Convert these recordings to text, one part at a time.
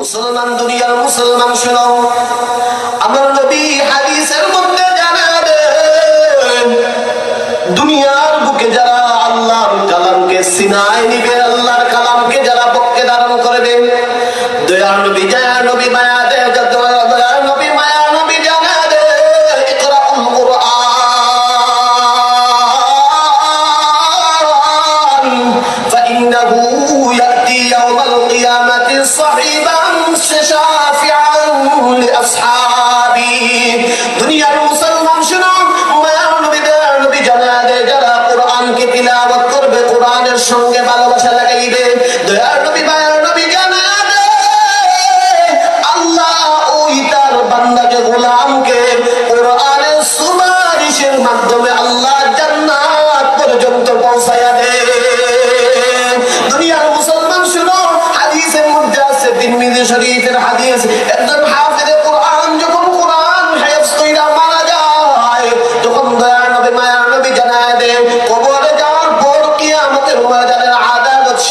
মুসলমান দুনিয়ার মুসলমান শুনো। আমার নবী হাদিসের মধ্যে জানাবেন, দুনিয়ার বুকে যারা আল্লাহর কালামকে সিনায় নিবে, আল্লাহর কালামকে যারা পক্ষে ধারণ করবে, দয়ার নবী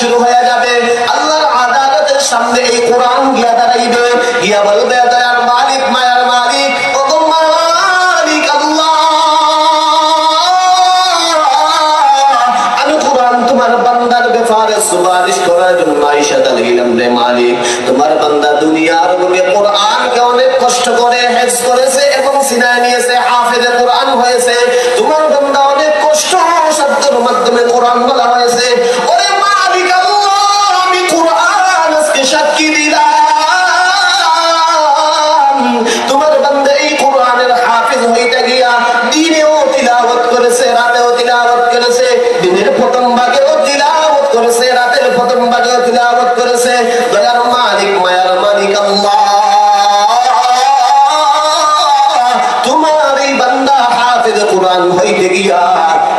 শুরু হয়ে যাবে। আল্লাহর আদালতের সামনে এই কোরআন গিয়া দাঁড়াইবে। গিয়া বলবে দয়ার মালিক মায়ার মালিক তোমার বান্দার বান্দা দুনিয়ার অনেক কষ্ট করেছে এবং সিনায় নিয়েছে কোরআন হয়েছে। তোমার অনেক কষ্ট সাধ্যের মাধ্যমে কোরআন বলা হইতে গিয়া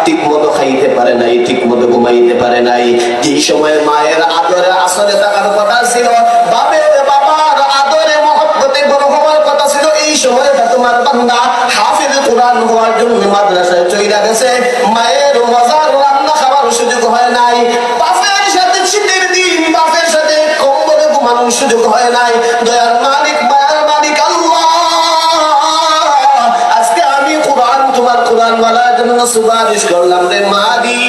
ঠিক মতো খাইতে পারে নাই, ঠিক মতো ঘুমাইতে পারে নাই। যে সময় মায়ের আদরে আসরে থাকার কথা ছিল বাবের বাবার আদরে মহব্বতে বড় হওয়ার কথা ছিল, এই সময়টা তোমার বান্দা হাফিজ কোরআন হওয়ার জন্য মাদ্রাসায় চইলা গেছে। মায়ের মজার রান্না খাবার সুযোগ হয় নাই। বাপের সাথে শীতের দিন, বাপের সাথে কম্বলে ঘুমানোর সুযোগ হয় নাই। সুপারিশ করলাম রে মালিক।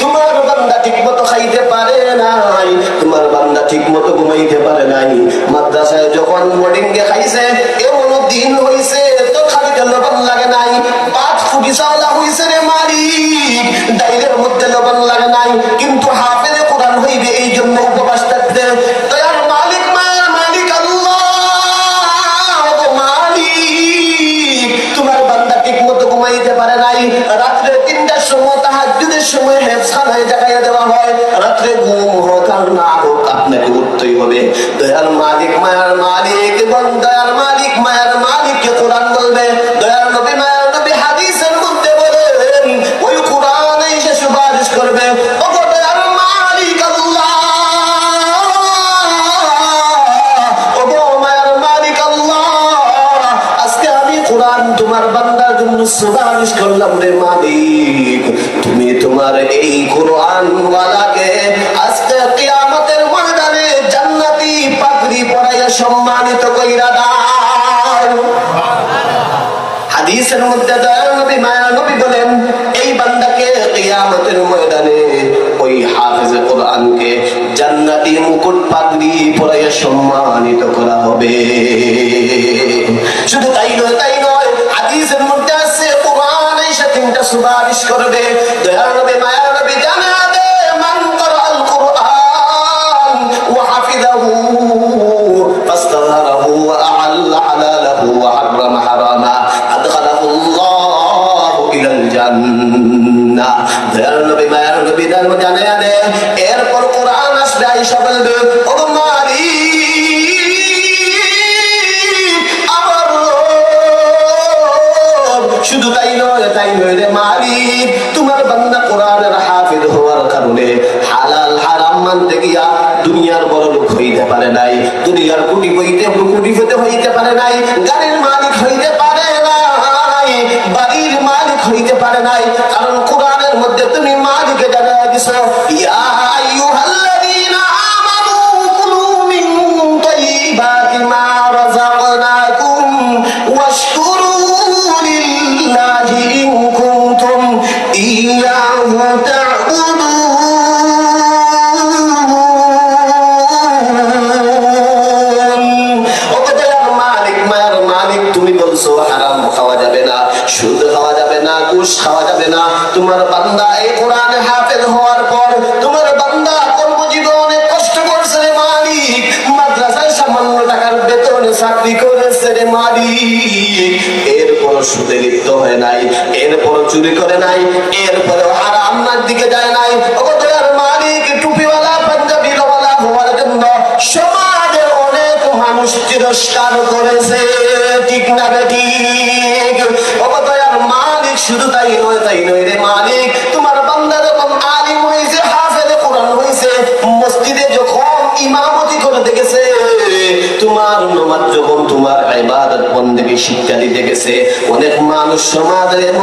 তোমার বান্দা ঠিক মতো খাইতে পারে নাই, তোমার বান্দা ঠিক মতো ঘুমাইতে পারে নাই। মাদ্রাসায় যখন বোর্ডিং এ খাইছে, এমন দিন হইছে, তো খালি লবণ লাগে নাই, পাঁচ ফুটি চাওলা হইছে রে মারি ডাইরের মধ্যে লবণ লাগে নাই, কিন্তু হাফেজে কোরআন হইবে এই জন্য উপবাস থাকতে আর না হোক আপনাকে উঠতেই হবে। দয়ার মালিক, মায়ার মালিক, এবং দয়ার মালিক, মায়ার মালিককে কোরআন বলবে। দয়ার নবী, মায়ার নবী হাদিসের মধ্যে বলেন, ওই কোরআন এসে সুপারিশ করবে। সুপারিশ করলাম রে মালিক। তুমি তোমার এই কোরআন ওয়ালাকে আজকে সম্মানিত কইরা দাও হাদিসের মধ্যে দয়াল নবী, মায়া নবী বলেন, এই বান্দাকে কিয়ামতের ময়দানে ওই হাফেজে কোরআনকে জান্নাতি মুকুট পাগড়ি পরাইয়া সম্মানিত করা হবে। শুধু তাই নয় তাই নয়, হাদিসের মধ্যে আছে, কোরআন এসে তিনটা সুপারিশ করবে। দয়াল আর কুটি হইতে কুটি হইতে হইতে পারে নাই, গাড়ির মালিক হইতে পারে নাই, বাড়ির মালিক হইতে পারে নাই, কারণ কোরআনের মধ্যে তুমি মালিকে জানা দিছ ইয়া তোমার বান্দা এই কোরআন হাফেজ হওয়ার পর তোমার বান্দা কর্মজীবনে অনেক কষ্ট করছে রে মালিক। মাদ্রাসায় সামান্য টাকার বেতনে চাকরি করেছে রে মালিক। এরপর সুদে লিপ্ত হয় নাই এরপর চুরি করে নাই এরপর আর আমার দিকে যায় নাই। ওগোদয়ার মালিক টুপিওয়ালা পাঞ্জাবি লওয়ালা হওয়ার জন্য সমাজে অনেক মানুষ তিরস্কার করেছে। ঠিক না বেঠিক শুধু তাই নয় তাই নয় রে মালিক। তোমার বান্দা যখন আলিম হয়েছে, হাফেজে কোরআন হয়েছে, মসজিদে যখন ইমামতি করে দেখেছে, তোমার নমাজ যখন তোমার ইবাদত বন্দেগী শিক্ষা দিতে গেছে, অনেক মানুষ সমাজের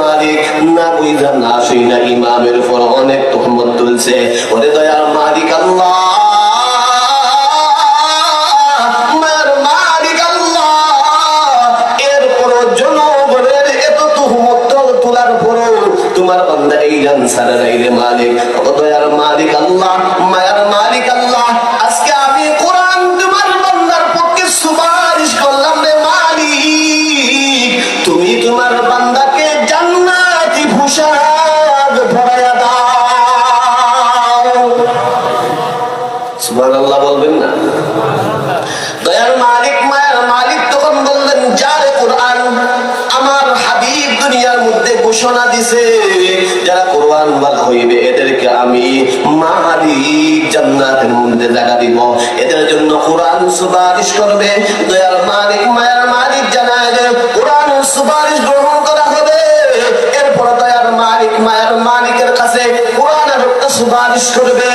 মালিক, না বুঝা না শুই না ইমামের উপর অনেক তোহমত তুলছে। ওরে দয়ার মালিক আল্লাহ। মালিক তখন বললেন যার কোরআন আমার হাবিব দুনিয়ার মধ্যে ঘোষণা দিছে যারা কোরআন বলা হইবে এদেরকে আমি মালিক জান্নাতের মধ্যে জায়গা দিব। এদের জন্য কোরআন সুপারিশ করবে। দয়ার মালিক, মায়ার মালিক জানায় কোরআন সুপারিশ গ্রহণ করা হবে। এরপর দয়ার মালিক, মায়ার মালিকের কাছে কোরআন সুপারিশ করবে।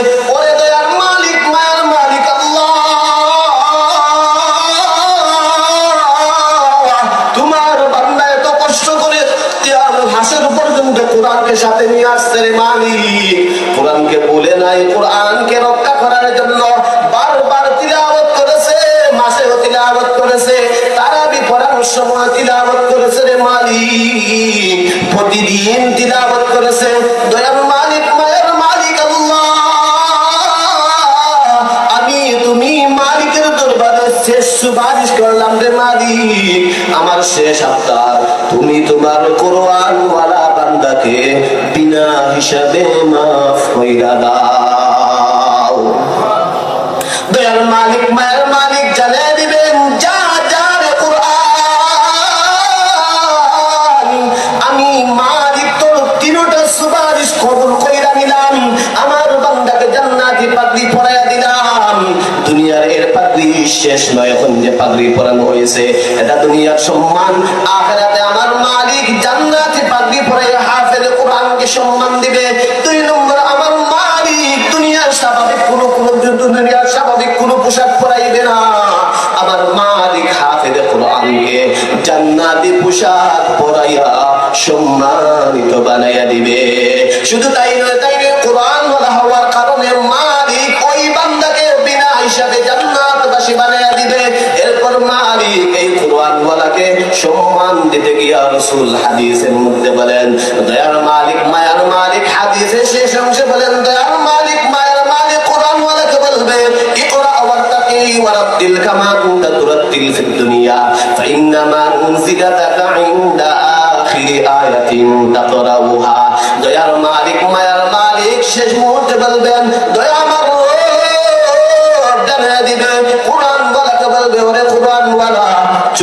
সময় তিলাওয়াত করেছে প্রতিদিন তিলাওয়াত করেছে। আমার শেষ আবদার, তুমি তোমার কোরআন ওয়ালা বান্দাকে বিনা হিসাবে মাফ কইরা দয়াল মালিক, মায়ের নয় এখন যে পাগড়ি পরানো হয়েছে। এটা দুনিয়ার সম্মান। আখেরাতে আমার মালিক জান্নাতি পাগড়ি হাফেজে কোরআনকে সম্মান দিবে। দুই নম্বর, আমার মালিক দুনিয়ার স্বাভাবিক দুনিয়ার স্বাভাবিক পোশাক পরাইবে না। আমার মালিক কোরআনকে পোশাক পরাইয়া সম্মানিত বানাইয়া দিবে। শুধু তাই নয়, তাই দিতে গিয়া রসুল হাদিসের মধ্যে বলেন দয়ার মালিক মায়ার মালিক হাদিসের শেষ অংশে বলেন দয়ার মালিক মায়ার মালিক কোরআন ওয়ালাকে বলবে ইকরা ওয়ার্তাকি ওয়ারাত্তিল কামা কুনতা তুরাত্তিল ফিদ দুনিয়া ফাইন্নামা উনজিলাতাকা ইনদা আখিরি আয়াতিন তাকরাউহা দয়ার মালিক মায়ার মালিক শেষ মুহূর্তে বলবেন দয়া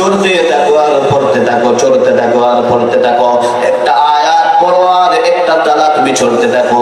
চলতে থাকো আর পড়তে থাকো, চলতে থাকো আর পড়তে থাকো। একটা আয়াত পড়ো আর একটা তালাক চলতে থাকো।